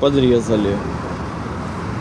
Подрезали.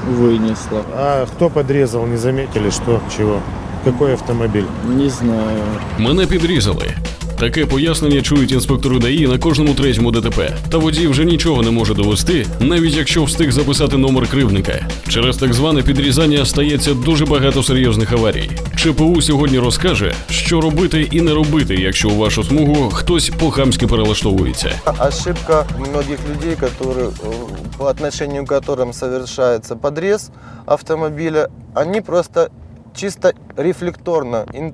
Вынесло. А кто подрезал, не заметили, что, чего? Какой автомобиль? Не знаю. Мене підрізали. Таке пояснення чують інспектори ДАІ на кожному третьому ДТП. Та водій вже нічого не може довести, навіть якщо встиг записати номер кривника. Через так зване підрізання стається дуже багато серйозних аварій. ЧПУ сьогодні розкаже, що робити і не робити, якщо у вашу смугу хтось по-хамськи перелаштовується. Ошибка многих людей, которые, э, по отношению к которым совершается подрез автомобиля, они просто чисто рефлекторно, ин-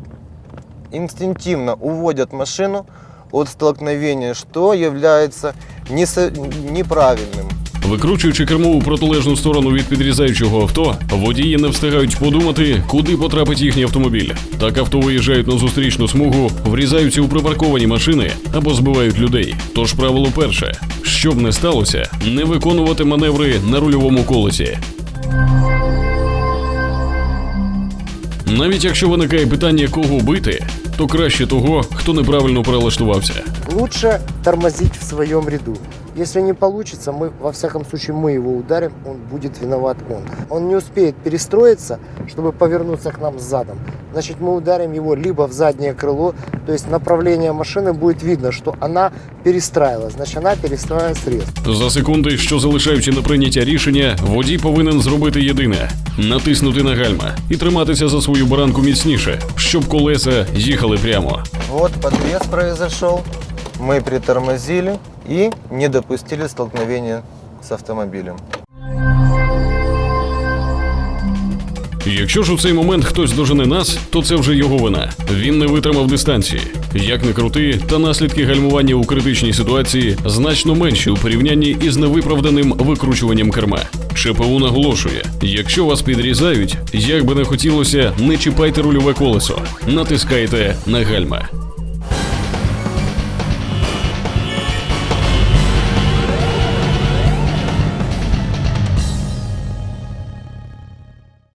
инстинктивно уводят машину от столкновения, что является неправильным. Викручуючи кермо у протилежну сторону від підрізаючого авто, водії не встигають подумати, куди потрапить їхній автомобіль. Так авто виїжджають на зустрічну смугу, врізаються у припарковані машини або збивають людей. Тож правило перше: щоб не сталося, не виконувати маневри на рульовому колесі. Навіть якщо виникає питання, кого бити, то краще того, хто неправильно прилаштувався. Лучше тормозить в своєму ряду. Если не получится, мы, во всяком случае, мы его ударим, он будет виноват он. Он не успеет перестроиться, чтобы повернуться к нам задом. Значит, мы ударим его либо в заднее крыло, то есть направление машины будет видно, что она перестраивалась. Значит, она перестраивалась резко. За секунди, що залишаючи на прийняття рішення, водій повинен зробити єдине натиснути на гальма і триматися за свою баранку міцніше, щоб колеса їхали прямо. Вот подрез произошел, мы притормозили и не допустили столкновения с автомобилем. Якщо ж у цей момент хтось дожене нас, то це вже його вина. Він не витримав дистанції. Як не крути, та наслідки гальмування у критичній ситуації значно менші у порівнянні із невиправданим викручуванням керма. ЧПУ наголошує: якщо вас підрізають, як би не хотілося, не чіпайте рульове колесо, натискайте на гальма.